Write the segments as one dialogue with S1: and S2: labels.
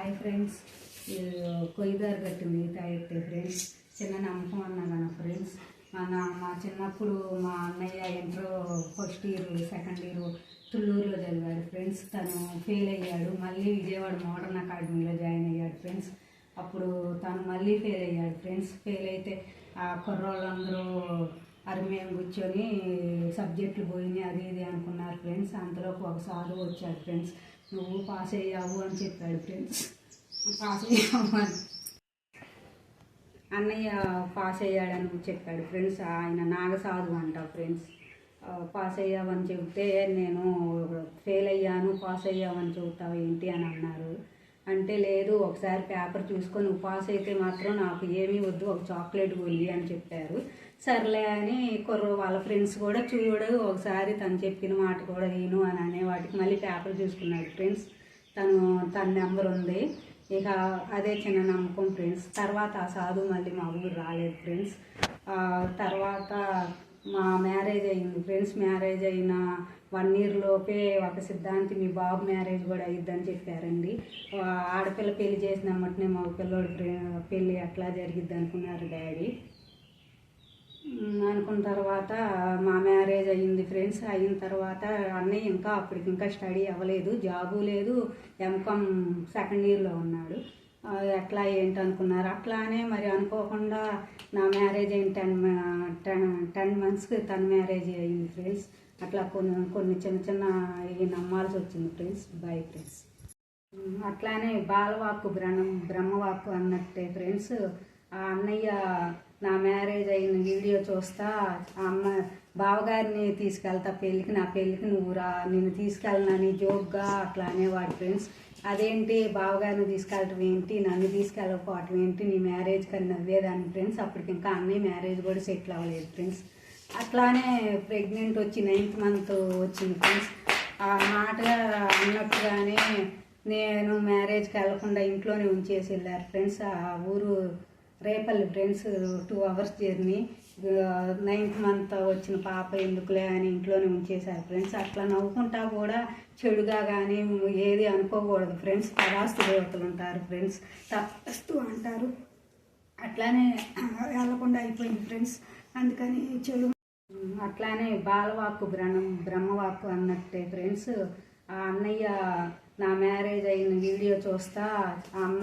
S1: Hi friends. కొయ్యదారు కట్టింది తాగితే friends. చిన్న నమ్మకం అన్నా కదా ఫ్రెండ్స్. మన మా చిన్నప్పుడు మా అన్నయ్య inter first year second year తుళ్ళూరులో చదివాడు ఫ్రెండ్స్. తను ఫెయిల్ అయ్యాడు. మళ్ళీ విజయవాడ మోడర్న్ అకాడమీలో జాయిన్ అయ్యాడు ఫ్రెండ్స్. అప్పుడు తను మళ్ళీ ఫెయిల్ అయ్యాడు ఫ్రెండ్స్. ఫెయిల్ అయితే ఆ కుర్రోళ్ళందరూ అరిమేం కూర్చొని సబ్జెక్టులు పోయినాయి అది ఇది అనుకున్నారు ఫ్రెండ్స్. అంతలోకి ఒకసారి వచ్చాడు ఫ్రెండ్స్. నువ్వు పాస్ అయ్యావు అని చెప్పాడు ఫ్రెండ్స్ పాస్ అయ్యావు అని. అన్నయ్య పాస్ అయ్యాడని చెప్పాడు ఫ్రెండ్స్ ఆయన నాగసాధు అంట ఫ్రెండ్స్ పాస్ అయ్యావని చెబితే నేను ఫెయిల్ అయ్యాను పాస్ అయ్యావని చెబుతావు ఏంటి అని అన్నారు. అంటే లేదు ఒకసారి పేపర్ చూసుకొని ఉపాస అయితే మాత్రం నాకు ఏమీ వద్దు ఒక చాక్లెట్ గొల్లి అని చెప్పారు. సర్లే అని కుర్ర వాళ్ళ ఫ్రెండ్స్ కూడా చూడు ఒకసారి తను చెప్పిన మాట కూడా విను అని అనే వాటికి మళ్ళీ పేపర్ చూసుకున్నాడు ఫ్రెండ్స్. తను తన నెంబర్ ఉంది. ఇక అదే చిన్న నమ్మకం ఫ్రెండ్స్. తర్వాత ఆ సాధు మళ్ళీ మా ఊరు రాలేదు ఫ్రెండ్స్. తర్వాత మా మ్యారేజ్ అయింది. ఫ్రెండ్స్ మ్యారేజ్ అయిన వన్ ఇయర్ లోపే ఒక సిద్ధాంతి మీ బాబు మ్యారేజ్ కూడా అయ్యిద్దని చెప్పారండి. ఆడపిల్ల పెళ్ళి చేసిన వెంటనే మా పిల్లోడు పెళ్ళి అట్లా జరిగిద్ది అనుకున్నారు డాడీ. అనుకున్న తర్వాత మా మ్యారేజ్ అయ్యింది ఫ్రెండ్స్. అయిన తర్వాత అన్నయ్య ఇంకా అప్పటికి ఇంకా స్టడీ అవ్వలేదు జాబు లేదు. ఎంకామ్ సెకండ్ ఇయర్లో ఉన్నాడు. ఎట్లా ఏంటి అనుకున్నారు అట్లానే మరి అనుకోకుండా నా మ్యారేజ్ అయిన టెన్ టెన్ టెన్ మంత్స్కి తన మ్యారేజ్ అయింది ఫ్రెండ్స్. అట్లా కొన్ని కొన్ని చిన్న చిన్న ఇవి నమ్మాల్సి వచ్చింది ఫ్రెండ్స్ బాయ్ ఫ్రెండ్స్. అట్లానే బాలవాక్కు బ్రహ్మ బ్రహ్మవాక్కు అన్నట్టే ఫ్రెండ్స్. ఆ అన్నయ్య నా మ్యారేజ్ అయిన వీడియో చూస్తా ఆ అమ్మ బావగారిని తీసుకెళ్తా పెళ్ళికి నా పెళ్ళికి నువ్వు రా నేను తీసుకెళ్ళనని జోక్గా అట్లా అనేవాడు ఫ్రెండ్స్. అదేంటి బావగారిని తీసుకెళ్ళటం ఏంటి నన్ను తీసుకెళ్ళకపోవటం ఏంటి నీ మ్యారేజ్ కానీ నవ్వేదాన్ని ఫ్రెండ్స్. అప్పటికి ఇంకా అన్నయ్య మ్యారేజ్ కూడా సెటిల్ అవ్వలేదు ఫ్రెండ్స్. అట్లానే ప్రెగ్నెంట్ వచ్చి నైన్త్ మంత్ వచ్చింది ఫ్రెండ్స్. ఆ మాట అన్నట్టుగానే నేను మ్యారేజ్కి వెళ్ళకుండా ఇంట్లోనే ఉంచేసి వెళ్ళారు ఫ్రెండ్స్. ఆ ఊరు Repalle friends two hours journey. Ninth month వచ్చిన పాప ఎందుకులే అని ఇంట్లోనే ఉంచేశారు ఫ్రెండ్స్. అట్లా నవ్వుకుంటా కూడా చెడుగా కానీ ఏది అనుకోకూడదు ఫ్రెండ్స్. పరాస్తు దేవతలు ఉంటారు ఫ్రెండ్స్. తప్పస్తు అంటారు. అట్లానే వెళ్ళకుండా అయిపోయింది ఫ్రెండ్స్. అందుకని చెడు అట్లానే బాలవాక్కు బ్రహ్మ బ్రహ్మవాక్కు అన్నట్టే ఫ్రెండ్స్. ఆ అన్నయ్య నా మ్యారేజ్ అయిన వీడియో చూస్తా ఆ అమ్మ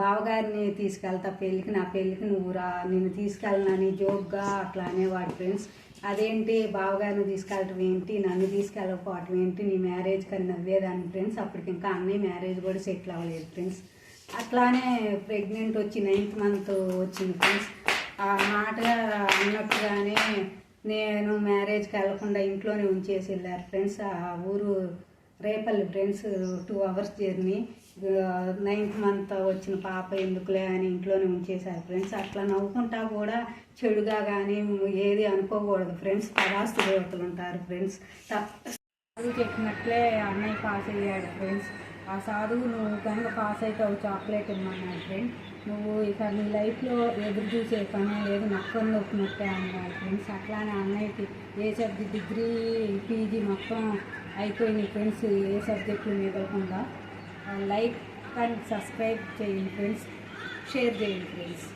S1: బావగారిని తీసుకెళ్తా పెళ్ళికి నా పెళ్ళికి నువ్వు రా నేను తీసుకెళ్ళనని జోక్గా అట్లా అనేవాడు ఫ్రెండ్స్. అదేంటి బావగారిని తీసుకెళ్ళటం ఏంటి నన్ను తీసుకెళ్ళకపోవటం ఏంటి నీ మ్యారేజ్ కానీ నవ్వేదాన్ని ఫ్రెండ్స్. అప్పటికి ఇంకా అన్నయ్య మ్యారేజ్ కూడా సెటిల్ అవ్వలేదు ఫ్రెండ్స్. అట్లానే ప్రెగ్నెంట్ వచ్చి నైన్త్ మంత్ వచ్చింది ఫ్రెండ్స్. ఆ మాట అన్నట్టుగానే నేను మ్యారేజ్కి వెళ్ళకుండా ఇంట్లోనే ఉంచేసి వెళ్ళారు ఫ్రెండ్స్. ఆ ఊరు Repalle friends two hours journey ninth month వచ్చిన పాప ఎందుకులే అని ఇంట్లోనే ఉంచేశారు ఫ్రెండ్స్ అట్లా నవ్వుకుంటా కూడా చెడుగా కానీ ఏది అనుకోకూడదు ఫ్రెండ్స్ పరాస్తు దేవతలు ఉంటారు ఫ్రెండ్స్ తప్ప చదువు చెప్పినట్లే అన్నయ్య పాస్ అయ్యాడు ఫ్రెండ్స్ ఆ సాధువు నువ్వు కనుక పాస్ అవుతావు చాక్లెట్ ఇమ్మన్నాడు ఫ్రెండ్ నువ్వు ఇక నీ లైఫ్లో ఎదురు చూసే పని లేదు నక్కని నొప్పినట్టే అన్నాడు ఫ్రెండ్స్ అట్లానే అన్నయ్యకి ఏ సబ్జెక్ట్ డిగ్రీ పీజీ మొత్తం అయిపోయింది ఫ్రెండ్స్ ఏ సబ్జెక్టులు మిగలకుండా లైక్ అండ్ సబ్స్క్రైబ్ చేయండి ఫ్రెండ్స్ షేర్ చేయండి ఫ్రెండ్స్